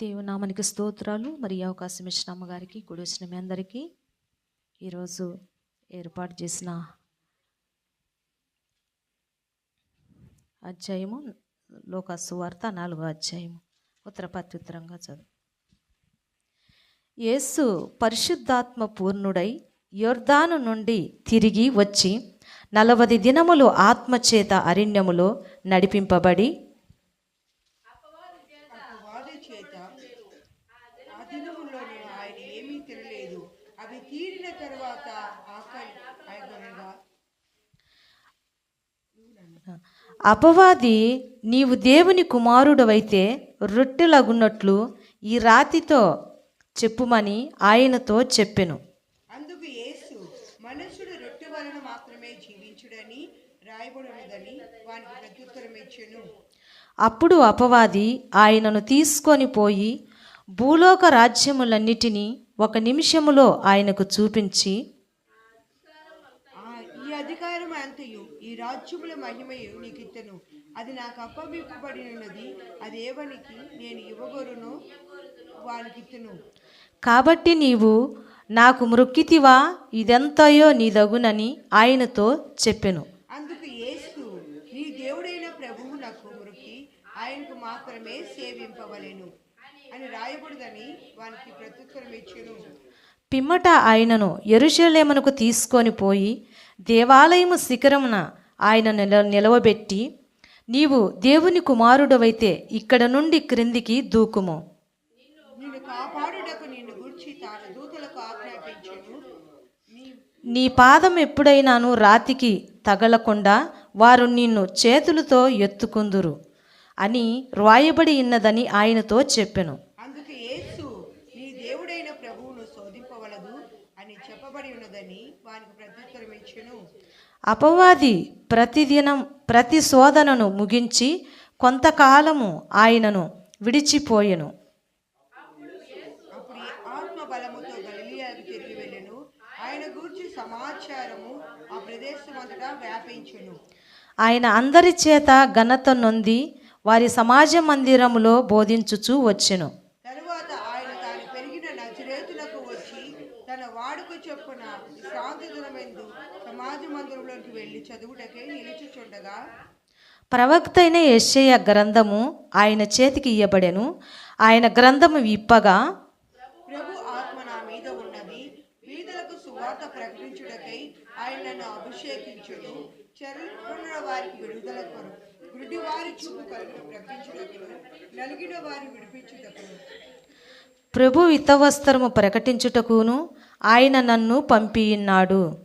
దేవునామనికి స్తోత్రాలు. మరి అవకాశం ఇచ్చిన అమ్మగారికి కూడి వచ్చిన మీ అందరికీ ఈరోజు ఏర్పాటు చేసిన అధ్యాయము లోకాసు వార్త నాలుగో అధ్యాయము. ఉత్తర ప్రత్యుత్తరంగా చదువు. యేసు పరిశుద్ధాత్మ పూర్ణుడై యోర్ధాను నుండి తిరిగి వచ్చి నలవది దినములు ఆత్మచేత అరణ్యములో నడిపింపబడి వారి చేత ఆ దినముల్లోనే ఆయన ఏమీ తినలేదు. అవి తీరిన తరువాత ఆకలి అపవాది నీవు దేవుని కుమారుడవైతే రొట్టెలగున్నట్లు ఈ రాతితో చెప్పుమని ఆయనతో చెప్పెను. అందుకు యేసు మనుషుడు రొట్టె వలన మాత్రమే జీవించుడని వానికి ప్రత్యుత్తరం ఇచ్చెను అప్పుడు అపవాది ఆయనను తీసుకొని పోయి భూలోక రాజ్యములన్నిటినీ ఒక నిమిషములో ఆయనకు చూపించి ఈ అధికారం అంతయు ఈ రాజ్యముల మహిమయు నీకు ఇత్తను అది నాకు అప్పగింపబడినది. అది ఏవనికి నేను ఇవ్వగోరును వానికి ఇత్తను కాబట్టి నీవు నాకు మృక్కితివా? ఇదెంతయో నీదగునని ఆయనతో చెప్పెను. అందుకు యేసు నీ దేవుడైన ప్రభువు నాకు మురికి ఆయనకు మాత్రమే సేవింపవలెను. అని రాయబడదని వానికి ప్రత్యుత్తరం ఇచ్చెను. పిమ్మట ఆయనను ఎరుషలేమునకు తీసుకొని పోయి దేవాలయము శిఖరమున ఆయన నిల నిలవబెట్టి నీవు దేవుని కుమారుడవైతే ఇక్కడ నుండి క్రిందికి దూకుము. నిన్ను కాపాడుటకు నిన్ను గుర్చి తాను దూతలకు ఆజ్ఞాపించెను. నీ నీ పాదం ఎప్పుడైనాను రాతికి తగలకుండా వారు నిన్ను చేతులతో ఎత్తుకుందురు అని రాయబడి ఉన్నదని ఆయనతో చెప్పెను అందుకు యేసు నీ దేవుడైన ప్రభువును శోధింపవలదు అని చెప్పబడి ఉన్నదని వానికి ప్రత్యుత్తరం ఇచ్చెను అపవాది ప్రతిదినం ప్రతి శోధనను ముగించి కొంతకాలము ఆయనను విడిచిపోయెను. ఆయన అందరి చేత ఘనత నొంది వారి సమాజ మందిరములో బోధించుచూ వచ్చెను తరువాత ఆయన తాను పెరిగిన నజరేతులకు వచ్చి తన వాడుక చొప్పున విశ్రాంతి దినమెందు సమాజ మందిరంలోకి వెళ్ళి చదువుటకే నిలుచుచుండగా ప్రవక్త అయిన యెషయ గ్రంథము ఆయన చేతికి ఇయ్యబడెను. ఆయన గ్రంథము విప్పగా ప్రభు ఆత్మ నా మీద ఉన్నది వీధులకు సువార్త ప్రకటించుటకై ఆయన నన్ను అభిషేకించును. చెరుకున్న వారికి విడుదల కొరు గుడ్డి వారి చూపు కలుగును ప్రకటించుటకును. నలిగిన వారి విడిపించుటకును. ప్రభు ఇతవస్త్రము ప్రకటించుటకును ఆయన నన్ను పంపియున్నాడు.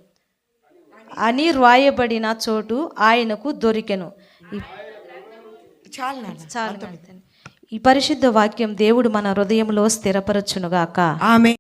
అని రాయబడిన చోటు ఆయనకు దొరికెను. ఈ- చాలా చాలు ఈ పరిశుద్ధ వాక్యం దేవుడు మన హృదయంలో స్థిరపరచునుగాక. ఆమె